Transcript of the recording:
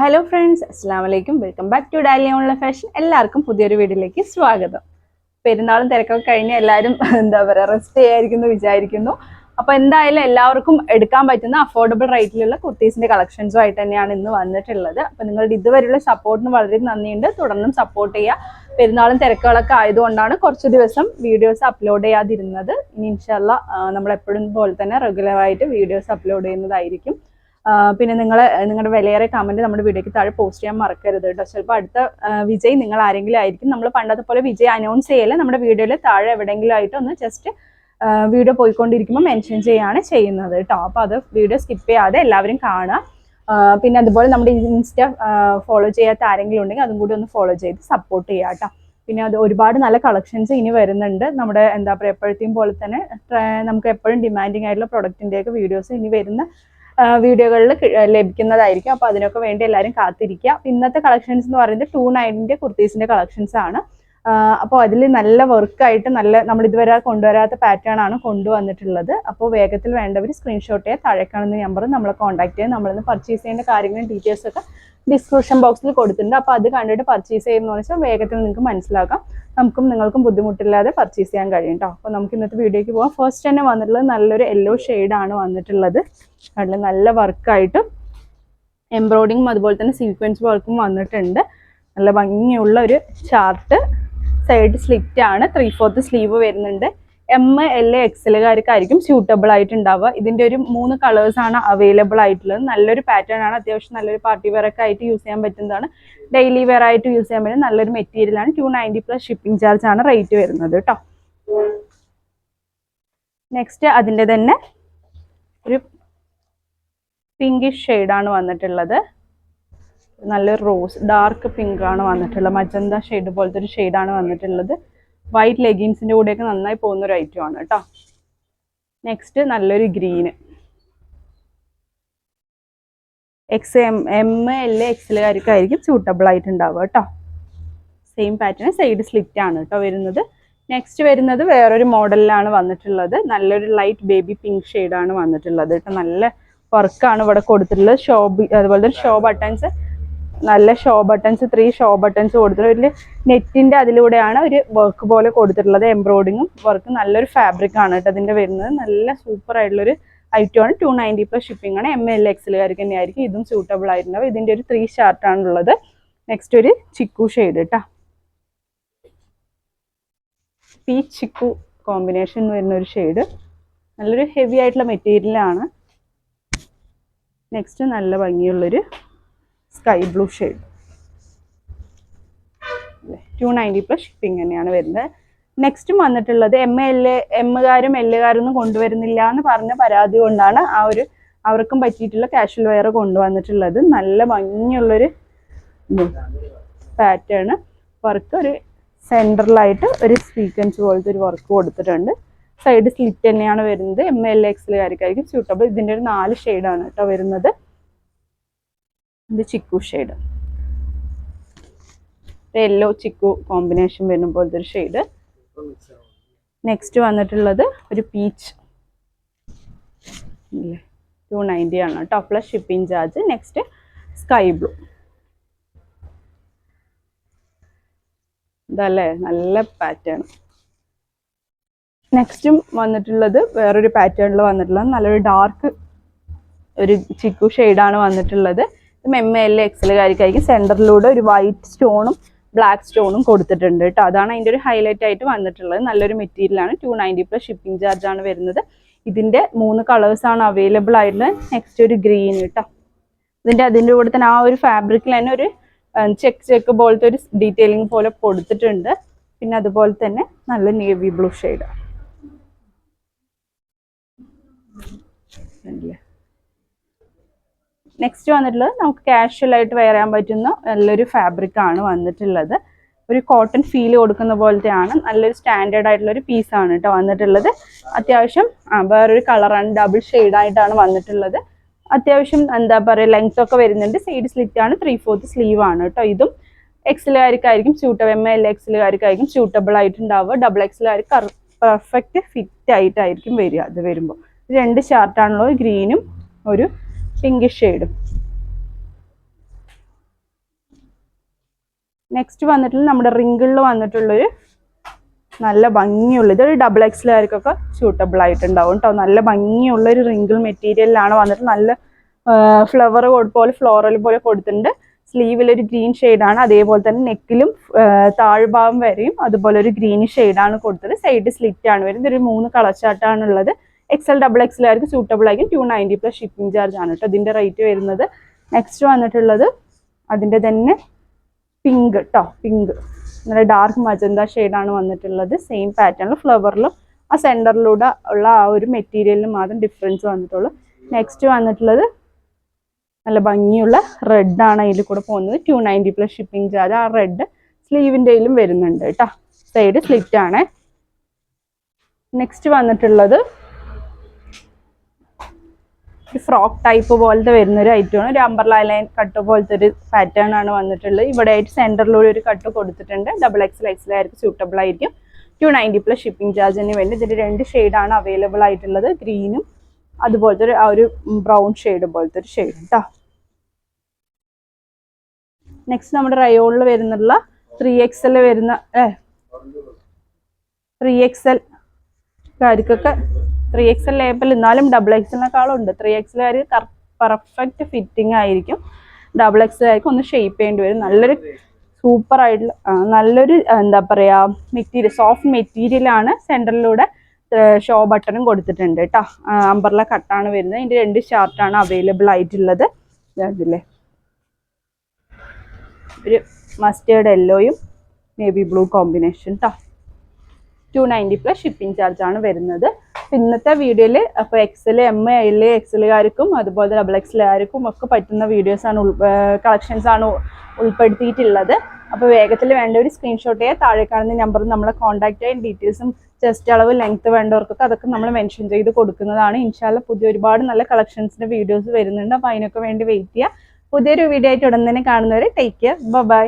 Hello friends അസ്സാം വലൈക്കും welcome back to Dali online fashion എല്ലാവർക്കും പുതിയൊരു വീഡിയോയിലേക്ക് സ്വാഗതം. പെരുന്നാളും തിരക്കൊക്കെ കഴിഞ്ഞ് എല്ലാവരും എന്താ പറയുക റെസ്റ്റ് ചെയ്യായിരിക്കുന്നു വിചാരിക്കുന്നു. അപ്പോൾ എന്തായാലും എല്ലാവർക്കും എടുക്കാൻ പറ്റുന്ന അഫോർഡബിൾ റേറ്റിലുള്ള കുർത്തീസിന്റെ കളക്ഷൻസും ആയിട്ട് തന്നെയാണ് ഇന്ന് വന്നിട്ടുള്ളത്. അപ്പോൾ നിങ്ങളുടെ ഇതുവരെയുള്ള സപ്പോർട്ടിന് വളരെ നന്ദിയുണ്ട്. തുടർന്നും സപ്പോർട്ട് ചെയ്യുക. പെരുന്നാളും തിരക്കുകളൊക്കെ ആയതുകൊണ്ടാണ് കുറച്ച് ദിവസം വീഡിയോസ് അപ്ലോഡ് ചെയ്യാതിരുന്നത്. ഇനി ഇൻഷാല്ല നമ്മളെപ്പോഴും പോലെ തന്നെ റെഗുലറായിട്ട് വീഡിയോസ് അപ്ലോഡ് ചെയ്യുന്നതായിരിക്കും. പിന്നെ നിങ്ങൾ നിങ്ങളുടെ വിലയേറെ കമന്റ് നമ്മുടെ വീഡിയോക്ക് താഴെ പോസ്റ്റ് ചെയ്യാൻ മറക്കരുത് കേട്ടോ. ചിലപ്പോൾ അടുത്ത വിജയ് നിങ്ങൾ ആരെങ്കിലും ആയിരിക്കും. നമ്മൾ പണ്ടത്തെ പോലെ വിജയ് അനൗൺസ് ചെയ്യല്ല നമ്മുടെ വീഡിയോയിൽ താഴെ എവിടെയെങ്കിലും ആയിട്ട് ഒന്ന് ജസ്റ്റ് വീഡിയോ പോയിക്കൊണ്ടിരിക്കുമ്പോൾ മെൻഷൻ ചെയ്യാണ് ചെയ്യുന്നത് കേട്ടോ. അപ്പോൾ അത് വീഡിയോ സ്കിപ്പ് ചെയ്യാതെ എല്ലാവരും കാണുക. പിന്നെ അതുപോലെ നമ്മുടെ ഇൻസ്റ്റ ഫോളോ ചെയ്യാത്ത ആരെങ്കിലും ഉണ്ടെങ്കിൽ അതും കൂടി ഒന്ന് ഫോളോ ചെയ്ത് സപ്പോർട്ട് ചെയ്യുക കേട്ടോ. പിന്നെ അത് ഒരുപാട് നല്ല കളക്ഷൻസ് ഇനി വരുന്നുണ്ട്. നമ്മുടെ എന്താ പറയുക എപ്പോഴത്തെയും പോലെ തന്നെ നമുക്ക് എപ്പോഴും ഡിമാൻഡിങ് ആയിട്ടുള്ള പ്രൊഡക്റ്റിന്റെയൊക്കെ വീഡിയോസ് ഇനി വരുന്ന വീഡിയോകളിൽ ലഭിക്കുന്നതായിരിക്കും. അപ്പോൾ അതിനൊക്കെ വേണ്ടി എല്ലാവരും കാത്തിരിക്കുക. ഇന്നത്തെ കളക്ഷൻസ് എന്ന് പറയുന്നത് ടു നയന്റിന്റെ കുർത്തീസിന്റെ കളക്ഷൻസ് ആണ്. അപ്പോൾ അതിൽ നല്ല വർക്കായിട്ട് നല്ല നമ്മൾ ഇതുവരെ കൊണ്ടുവരാത്ത പാറ്റേൺ ആണ് കൊണ്ടുവന്നിട്ടുള്ളത്. അപ്പോൾ വേഗത്തിൽ വേണ്ടവർ സ്ക്രീൻഷോട്ട് ചെയ്യാൻ താഴെ കാണുന്ന നമ്പർ നമ്മളെ കോൺടാക്ട് ചെയ്യുക നമ്മളിന്ന് പർച്ചേസ് ചെയ്യേണ്ട കാര്യങ്ങളും ഡീറ്റെയിൽസ് ഒക്കെ ഡിസ്ക്രിപ്ഷൻ ബോക്സിൽ കൊടുത്തിട്ടുണ്ട്. അപ്പോൾ അത് കണ്ടിട്ട് പർച്ചേസ് ചെയ്യുന്നതെന്ന് വെച്ചാൽ വേഗത്തിൽ നിങ്ങൾക്ക് മനസ്സിലാക്കാം. നമുക്കും നിങ്ങൾക്കും ബുദ്ധിമുട്ടില്ലാതെ പർച്ചേസ് ചെയ്യാൻ കഴിയും കേട്ടോ അപ്പോൾ നമുക്ക് ഇന്നത്തെ വീഡിയോയ്ക്ക് പോകാം ഫസ്റ്റ് തന്നെ വന്നിട്ടുള്ളത് നല്ലൊരു യെല്ലോ ആണ് വന്നിട്ടുള്ളത്. അതിൽ നല്ല വർക്കായിട്ട് എംബ്രോയിഡിങ്ങും അതുപോലെ തന്നെ സീക്വൻസ് വർക്കും വന്നിട്ടുണ്ട്. നല്ല ഭംഗിയുള്ള ഒരു ചാർട്ട് സൈഡ് സ്ലിറ്റ് ആണ്. ത്രീ ഫോർത്ത് സ്ലീവ് വരുന്നുണ്ട്. എം എൽ എക്സലുകാർക്കായിരിക്കും സ്യൂട്ടബിൾ ആയിട്ട് ഉണ്ടാവുക ഇതിന്റെ ഒരു മൂന്ന് കളേഴ്സ് ആണ് അവൈലബിൾ ആയിട്ടുള്ളത്. നല്ലൊരു പാറ്റേൺ ആണ്. അത്യാവശ്യം നല്ലൊരു പാർട്ടി വെയർ ഒക്കെ ആയിട്ട് യൂസ് ചെയ്യാൻ പറ്റുന്നതാണ്. ഡെയിലി വെയർ ആയിട്ട് യൂസ് ചെയ്യാൻ പറ്റുന്ന നല്ലൊരു മെറ്റീരിയൽ ആണ്. Two ninety plus shipping charge ആണ് റേറ്റ് വരുന്നത് കേട്ടോ നെക്സ്റ്റ് അതിന്റെ തന്നെ ഒരു പിങ്കിഷ് ആണ് വന്നിട്ടുള്ളത്. നല്ലൊരു റോസ് ഡാർക്ക് പിങ്ക് ആണ് വന്നിട്ടുള്ളത്. മജന്ത ഷെയ്ഡ് പോലത്തെ ഒരു ഷെയ്ഡാണ് വന്നിട്ടുള്ളത്. വൈറ്റ് ലെഗിൻസിന്റെ കൂടെയൊക്കെ നന്നായി പോകുന്ന ഒരു ഐറ്റം ആണ് കേട്ടോ നെക്സ്റ്റ് നല്ലൊരു green X M M L എക്സിലുകാർക്കായിരിക്കും suitable ആയിട്ട് ഉണ്ടാവുക കേട്ടോ സെയിം പാറ്റേൺ സൈഡ് സ്ലിറ്റ് ആണ് കേട്ടോ വരുന്നത്. നെക്സ്റ്റ് വരുന്നത് വേറൊരു മോഡലിലാണ് വന്നിട്ടുള്ളത്. നല്ലൊരു ലൈറ്റ് ബേബി പിങ്ക് ആണ് വന്നിട്ടുള്ളത് കേട്ടോ നല്ല വർക്കാണ് ഇവിടെ കൊടുത്തിട്ടുള്ളത്. ഷോ അതുപോലെ ഷോ ബട്ടൺസ് നല്ല show buttons three show buttons കൊടുത്തിട്ട് ഒരു നെറ്റിന്റെ അതിലൂടെയാണ് ഒരു വർക്ക് പോലെ കൊടുത്തിട്ടുള്ളത്. എംബ്രോയിഡിങ്ങും വർക്ക് നല്ലൊരു ഫാബ്രിക് ആണ് കേട്ടോ അതിന്റെ വരുന്നത്. നല്ല സൂപ്പർ ആയിട്ടുള്ളൊരു ഐറ്റം ആണ്. ടു നയന്റി പ്ലസ് ഷിപ്പിംഗ് ആണ്. എം എൽ എക്സിലുകാർക്ക് തന്നെയായിരിക്കും ഇതും സൂട്ടബിൾ ആയിട്ടുണ്ടാവും ഇതിന്റെ ഒരു ത്രീ ഷാർട്ട് ആണുള്ളത് നെക്സ്റ്റ് ഒരു ചിക്കു ഷെയ്ഡ് കേട്ടോ. പീ ചിക്കു കോമ്പിനേഷൻ വരുന്ന ഒരു ഷെയ്ഡ് നല്ലൊരു ഹെവി ആയിട്ടുള്ള മെറ്റീരിയലാണ് നെക്സ്റ്റ് നല്ല ഭംഗിയുള്ളൊരു sky blue shade two ninety plus shipping തന്നെയാണ് വരുന്നത്. നെക്സ്റ്റ് വന്നിട്ടുള്ളത് എം എൽ എ എമ്മുകാരും എല്ലുകാരും ഒന്നും കൊണ്ടുവരുന്നില്ല എന്ന് പറഞ്ഞ പരാതി കൊണ്ടാണ് ആ ഒരു അവർക്കും പറ്റിയിട്ടുള്ള കാഷ്വൽ വെയർ കൊണ്ടുവന്നിട്ടുള്ളത്. നല്ല ഭംഗിയുള്ളൊരു പാറ്റേൺ വർക്ക് ഒരു സെന്ററിലായിട്ട് ഒരു സീക്വൻസ് പോലത്തെ ഒരു വർക്ക് കൊടുത്തിട്ടുണ്ട്. സൈഡ് സ്ലിറ്റ് തന്നെയാണ് വരുന്നത്. എം എൽ എക്സിലുകാർക്കായിരിക്കും സ്യൂട്ടബിൾ ഇതിന്റെ ഒരു നാല് ഷെയ്ഡാണ് കേട്ടോ വരുന്നത്. ഇത് chikoo shade yellow chikoo combination വരുന്ന പോലത്തെ ഒരു ഷെയ്ഡ് നെക്സ്റ്റ് വന്നിട്ടുള്ളത് ഒരു പീച്ച് ടു നയന്റി ആണ് കേട്ടോ. Plus shipping charge next sky blue ഇതല്ലേ? നല്ല പാറ്റേൺ നെക്സ്റ്റും വന്നിട്ടുള്ളത് വേറൊരു പാറ്റേണിൽ വന്നിട്ടുള്ളത്. നല്ലൊരു ഡാർക്ക് ഒരു ചിക്കു ഷെയ്ഡാണ് വന്നിട്ടുള്ളത്. എം എൽ എക്സലുകാർക്കായിരിക്കും സെന്ററിലൂടെ ഒരു വൈറ്റ് സ്റ്റോണും ബ്ലാക്ക് സ്റ്റോണും കൊടുത്തിട്ടുണ്ട് കേട്ടോ അതാണ് അതിന്റെ ഒരു ഹൈലൈറ്റ് ആയിട്ട് വന്നിട്ടുള്ളത്. നല്ലൊരു മെറ്റീരിയലാണ് two ninety plus shipping charge ആണ് വരുന്നത്. ഇതിന്റെ മൂന്ന് കളേഴ്സ് ആണ് അവൈലബിൾ ആയിട്ടുള്ളത്. നെക്സ്റ്റ് ഒരു ഗ്രീൻ കേട്ടോ ഇതിന്റെ അതിന്റെ കൂടെ തന്നെ ആ ഒരു ഫാബ്രിക്കിൽ തന്നെ ഒരു ചെക്ക് ചെക്ക് പോലത്തെ ഒരു ഡീറ്റെയിലിംഗ് പോലെ കൊടുത്തിട്ടുണ്ട്. പിന്നെ അതുപോലെ തന്നെ നല്ല നേവി ബ്ലൂ ഷെയ്ഡ് നെക്സ്റ്റ് വന്നിട്ടുള്ളത് നമുക്ക് കാഷ്വൽ ആയിട്ട് വെയർ ചെയ്യാൻ പറ്റുന്ന നല്ലൊരു ഫാബ്രിക് ആണ് വന്നിട്ടുള്ളത്. ഒരു കോട്ടൺ ഫീൽ കൊടുക്കുന്ന പോലത്തെ ആണ് നല്ലൊരു സ്റ്റാൻഡേർഡ് ആയിട്ടുള്ള ഒരു പീസാണ് കേട്ടോ വന്നിട്ടുള്ളത്. അത്യാവശ്യം വേറൊരു കളറാണ് ഡബിൾ ആയിട്ടാണ് വന്നിട്ടുള്ളത്. അത്യാവശ്യം എന്താ പറയുക ലെങ്ത് ഒക്കെ വരുന്നുണ്ട്. സൈഡ് സ്ലിറ്റ് ആണ് ത്രീ ഫോർത്ത് സ്ലീവ് ആണ് കേട്ടോ ഇതും. എക്സിലുകാർക്കായിരിക്കും സ്യൂട്ടബിൾ എം എൽ എക്സിലുകാർക്കായിരിക്കും സ്യൂട്ടബിൾ ആയിട്ടുണ്ടാവുക. ഡബിൾ എക്സിലുകാർക്ക് പെർഫെക്റ്റ് ഫിറ്റ് ആയിട്ടായിരിക്കും വരിക. അത് വരുമ്പോൾ രണ്ട് ഷർട്ടാണുള്ളത് ഗ്രീനും ഒരു പിങ്കിഷ് ഷെയ്ഡും നെക്സ്റ്റ് വന്നിട്ടുള്ള നമ്മുടെ റിങ്കിളിൽ വന്നിട്ടുള്ളൊരു നല്ല ഭംഗിയുള്ള ഇതൊരു ഡബിൾ എക്സിലുകാർക്കൊക്കെ സ്യൂട്ടബിൾ ആയിട്ടുണ്ടാവും കേട്ടോ നല്ല ഭംഗിയുള്ള ഒരു റിങ്കിൾ മെറ്റീരിയലിലാണ് വന്നിട്ട് നല്ല ഫ്ലവർ പോലെ ഫ്ലോറൽ പോലെ കൊടുത്തിട്ടുണ്ട്. സ്ലീവിൽ ഒരു ഗ്രീൻ ഷെയ്ഡാണ് അതേപോലെ തന്നെ നെക്കിലും താഴ്ഭാഗം വരെയും അതുപോലെ ഒരു ഗ്രീൻ ഷെയ്ഡാണ് കൊടുത്തത്. സൈഡ് സ്ലിറ്റ് ആണ് വരുന്നത്. ഒരു മൂന്ന് കളർ ചാർട്ടാണ് ഉള്ളത് എക്സൽ ഡബിൾ എക്സലാർക്ക് സൂട്ടബിൾ ആയിരിക്കും two ninety plus shipping charge ആണ് കേട്ടോ ഇതിന്റെ റേറ്റ് വരുന്നത്. നെക്സ്റ്റ് വന്നിട്ടുള്ളത് അതിന്റെ തന്നെ പിങ്ക് കേട്ടോ പിങ്ക് നല്ല ഡാർക്ക് മജന്ത ആണ് വന്നിട്ടുള്ളത്. സെയിം പാറ്റേണിൽ ഫ്ലവറിലും ആ സെന്ററിലൂടെ ഉള്ള ആ ഒരു മെറ്റീരിയലിന് മാത്രം ഡിഫറൻസ് വന്നിട്ടുള്ളൂ. നെക്സ്റ്റ് വന്നിട്ടുള്ളത് നല്ല ഭംഗിയുള്ള റെഡാണ് അതിൽ കൂടെ പോകുന്നത്. Two ninety plus shipping charge ആ റെഡ് സ്ലീവിന്റെയിലും വരുന്നുണ്ട് കേട്ടോ സൈഡ് സ്ലിറ്റ് ആണ്. നെക്സ്റ്റ് വന്നിട്ടുള്ളത് ഒരു ഫ്രോക്ക് ടൈപ്പ് പോലത്തെ വരുന്ന ഒരു ഐറ്റമാണ് ഒരു അമ്പർല ലൈൻ കട്ട് പോലത്തെ ഒരു പാറ്റേൺ ആണ് വന്നിട്ടുള്ളത്. ഇവിടെ ആയിട്ട് സെന്ററിലൂടെ ഒരു കട്ട് കൊടുത്തിട്ടുണ്ട്. ഡബിൾ എക്സ് എക്സൽ ആയിരിക്കും സൂട്ടബിൾ ആയിരിക്കും. ടു നയന്റി പ്ലസ് ഷിപ്പിംഗ് ചാർജിന് വേണ്ടി ഇതിന്റെ രണ്ട് ഷെയ്ഡാണ് അവൈലബിൾ ആയിട്ടുള്ളത്. ഗ്രീനും അതുപോലത്തെ ഒരു ആ ഒരു ബ്രൗൺ ഷെയ്ഡ് പോലത്തെ ഒരു ഷെയ്ഡ് കേട്ടോ നെക്സ്റ്റ് നമ്മുടെ റയോണിൽ വരുന്നുള്ള ത്രീ എക്സൽ വരുന്ന ഏ ത്രീ എക്സൽ കാര്യക്കൊക്കെ ത്രീ എക്സൽ ലേബൽ എന്നാലും ഡബിൾ എക്സലിനേക്കാളും ഉണ്ട്. ത്രീ എക്സലുകാർ പെർഫെക്റ്റ് ഫിറ്റിംഗ് ആയിരിക്കും. ഡബിൾ എക്സലായിരിക്കും ഒന്ന് ഷേപ്പ് ചെയ്യേണ്ടി വരും. നല്ലൊരു സൂപ്പർ ആയിട്ടുള്ള നല്ലൊരു എന്താ പറയുക മെറ്റീരിയൽ സോഫ്റ്റ് മെറ്റീരിയൽ മെറ്റീരിയലാണ് സെന്ററിലൂടെ ഷോ ബട്ടണും കൊടുത്തിട്ടുണ്ട് കേട്ടോ അമ്പർല കട്ടാണ് വരുന്നത്. ഇതിന്റെ രണ്ട് ഷർട്ടാണ് അവൈലബിൾ ആയിട്ടുള്ളത്. ഇതില്ലേ ഒരു മസ്റ്റേർഡ് യെല്ലോയും നേവി ബ്ലൂ കോമ്പിനേഷൻ കേട്ടോ two ninety plus shipping charge ആണ് വരുന്നത്. ഇന്നത്തെ വീഡിയോയിൽ അപ്പോൾ എക്സൽ എം എൽ എക്സലുകാർക്കും അതുപോലെ ഡബിൾ എക്സലുകാർക്കും ഒക്കെ പറ്റുന്ന വീഡിയോസ് ആണ് കളക്ഷൻസ് ആണ് ഉൾപ്പെടുത്തിയിട്ടുള്ളത്. അപ്പോൾ വേഗത്തിൽ വേണ്ട ഒരു സ്ക്രീൻഷോട്ട് ചെയ്യുക താഴെ കാണുന്ന നമ്പർ നമ്മളെ കോൺടാക്ട് ചെയ്യാൻ ഡീറ്റെയിൽസും ചെസ്റ്റ് അളവ് ലെങ്ത് വേണ്ടവർക്കൊക്കെ അതൊക്കെ നമ്മൾ മെൻഷൻ ചെയ്ത് കൊടുക്കുന്നതാണ്. ഇൻഷാല്ല പുതിയ ഒരുപാട് നല്ല കളക്ഷൻസിന്റെ വീഡിയോസ് വരുന്നുണ്ട്. അപ്പൊ അതിനൊക്കെ വേണ്ടി വെയിറ്റ് ചെയ്യുക. പുതിയൊരു വീഡിയോ ആയിട്ട് ഉടൻ തന്നെ കാണുന്നവരെ ടേക്ക് കെയർ ബൈ